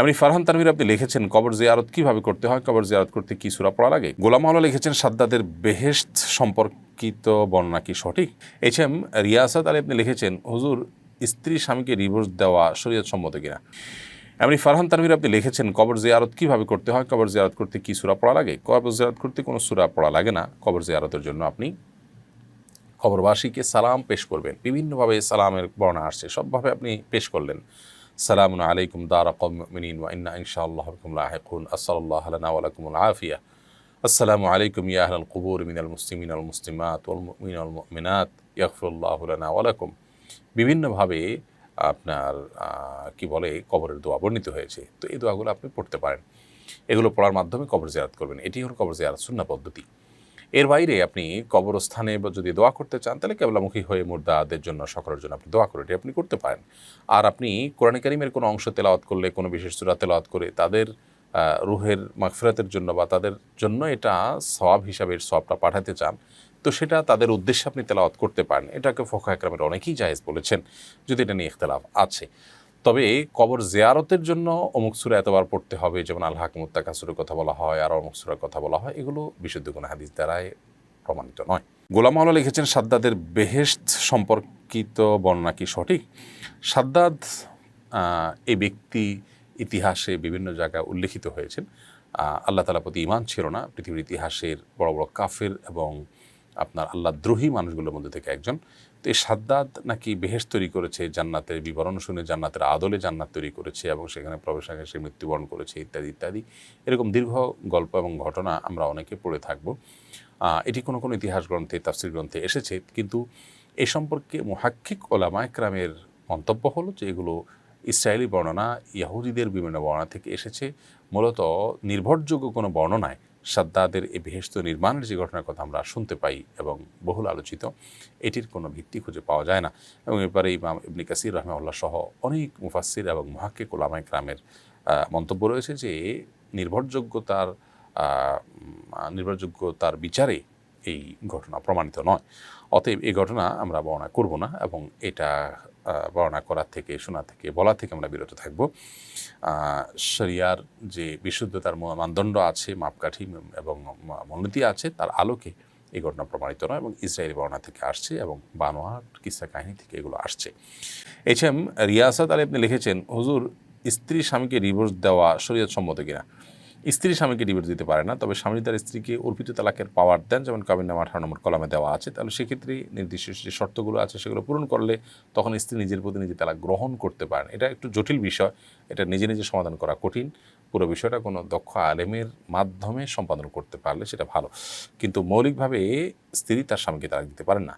এমনি ফারহান তানভীর আপনি লিখেছেন, কবর জিয়ারত কীভাবে করতে হয়? কবর জিয়ারত করতে কি সুরা পড়া লাগে গোলাম মাওলা লিখেছেন, সাদ্দাদের বেহেশত সম্পর্কিত বর্ণনা কি সঠিক? এইচ এম রিয়াসাত আলী আপনি লিখেছেন, হুজুর, স্ত্রী স্বামীকে ডিভোর্স দেওয়া শরীয়ত সম্মত কিনা? এমনি ফারহান তানভীর আপনি লিখেছেন, কবর জিয়ারত কীভাবে করতে হয়? কবর জিয়ারত করতে কি সুরা পড়া লাগে কবর জিয়ারত করতে কোনো সুরা পড়া লাগে না। কবর জিয়ারতের জন্য আপনি কবরবাসীকে সালাম পেশ করবেন। বিভিন্নভাবে সালামের বর্ণনা আসছে। সবভাবে আপনি পেশ করলেন। সালাম আলাইকুম দারা কমিন ওয়া ইন্না ইনশাআল্লাহ বিকুম লাহিকুন। ওয়া লাকুমুল আফিয়া। আসসালামু আলাইকুম ইয়া আহলাল কুবুর মিনাল মুসলিমিন ওয়াল মুসলিমাত মুমিনাত। ইয়াগফিরুল্লাহু লানা ওয়া লাকুম। বিভিন্নভাবে আপনার কি বলে, কবরের দোয়া বর্ণিত হয়েছে। তো এই দোয়াগুলো আপনি পড়তে পারেন। এগুলো পড়ার মাধ্যমে কবর জিয়ারত করবেন। এটি হলো কবর জিয়ারত শূন্য পদ্ধতি। এর বাইরে আপনি কবরস্থানে বা যদি দোয়া করতে চান, তাহলে কেবলামুখী হয়ে মুর্দাদের জন্য সকলের জন্য আপনি দোয়া করে এটি আপনি করতে পারেন। আর আপনি কোরআন কারিমের কোনো অংশ তেলাওয়াত করলে, কোনো বিশেষ সুরা তেলাওয়াত করে তাদের রুহের মাগফিরাতের জন্য বা তাদের জন্য এটা সওয়াব হিসাবে সবটা পাঠাতে চান, তো সেটা তাদের উদ্দেশ্যে আপনি তেলাওয়াত করতে পারেন। এটাকে ফোকা একরামের অনেকেই জায়েজ বলেছেন, যদি এটা নিয়ে ইখতলাফ আছে। তবে কবর জিয়ারতের জন্য অমুক সুরা এতবার পড়তে হবে, যেমন আল্লাহ মুত্তাকাসুরের কথা বলা হয় আর অমুক সুরের কথা বলা হয়, এগুলো বিশুদ্ধ কোনো হাদিস দ্বারাই প্রমাণিত নয়। গোলাম মাওলা লিখেছেন, সাদ্দাদের বেহেশত সম্পর্কিত বর্ণনা কি সঠিক? সাদ্দাদ এই ব্যক্তি ইতিহাসে বিভিন্ন জায়গায় উল্লেখিত হয়েছেন। আল্লাহ তালা প্রতি ইমান ছিল না, পৃথিবীর ইতিহাসের বড় বড় কাফের এবং আপনার আল্লাহ দ্রোহী মানুষগুলোর মধ্যে থেকে একজন। তো এই সাদ্দাদ নাকি বেহেস তৈরি করেছে, জান্নাতের বিবরণ শুনে জান্নাতের আদলে জান্নাত তৈরি করেছে এবং সেখানে প্রবেশ আগে সে মৃত্যুবরণ করেছে, ইত্যাদি ইত্যাদি। এরকম দীর্ঘ গল্প এবং ঘটনা আমরা অনেকে পড়ে থাকব। এটি কোনো কোনো ইতিহাস গ্রন্থে, তাফসির গ্রন্থে এসেছে, কিন্তু এ সম্পর্কে মুহাক্কিক ওলামা একরামের মন্তব্য হলো যে এগুলো ইসরায়েলি বর্ণনা, ইয়াহুদিদের বিভিন্ন বর্ণনা থেকে এসেছে। মূলত নির্ভরযোগ্য কোনো বর্ণনায় সাদ্দাদের এই বেহেস্ত নির্মাণের যে ঘটনার কথা আমরা শুনতে পাই এবং বহুল আলোচিত এটির কোনো ভিত্তি খুঁজে পাওয়া যায় না। এবং এবারে ইমাম ইবনি কাসির রহমাউল্লাহ সহ অনেক মুফাসির এবং মহাক্কিক ওলামা একরামের আহ, মন্তব্য রয়েছে যে নির্ভরযোগ্যতার নির্ভরযোগ্যতার বিচারে এই ঘটনা প্রমাণিত নয়। অতএব এই ঘটনা আমরা বর্ণনা করব না এবং এটা বর্ণনা করার থেকে, শোনা থেকে, বলা থেকে আমরা বিরত থাকব। শরিয়ার যে বিশুদ্ধতার মানদণ্ড আছে, মাপকাঠি এবং ম- মূলনীতি আছে, তার আলোকে এই ঘটনা প্রমাণিত নয় এবং ইসরায়েলি বর্ণনা থেকে আসছে এবং বানোয়ার কিসা কাহিনী থেকে এগুলো আসছে। এইচ এম রিয়াসাত আলী আপনি লিখেছেন, হুজুর স্ত্রী স্বামীকে ডিভোর্স দেওয়া শরীয়ত সম্মত কিনা? স্ত্রী স্বামীকে ডিভোর্স দিতে পারে না, তবে স্বামী তার স্ত্রীকে অর্পিত তালাকের পাওয়ার দেন, যেমন কাবিনামা আঠারো নম্বর কলমে দেওয়া আছে। তাহলে সেক্ষেত্রে নির্দিষ্ট যে শর্তগুলো আছে সেগুলো পূরণ করলে তখন স্ত্রী নিজের প্রতি নিজে তালাক গ্রহণ করতে পারেন। এটা একটু জটিল বিষয়, এটা নিজে নিজে সমাধান করা কঠিন। পুরো বিষয়টা কোনো দক্ষ আলেমের মাধ্যমে সম্পাদন করতে পারলে সেটা ভালো। কিন্তু মৌলিকভাবে স্ত্রী তার স্বামীকে তালাক দিতে পারেন না।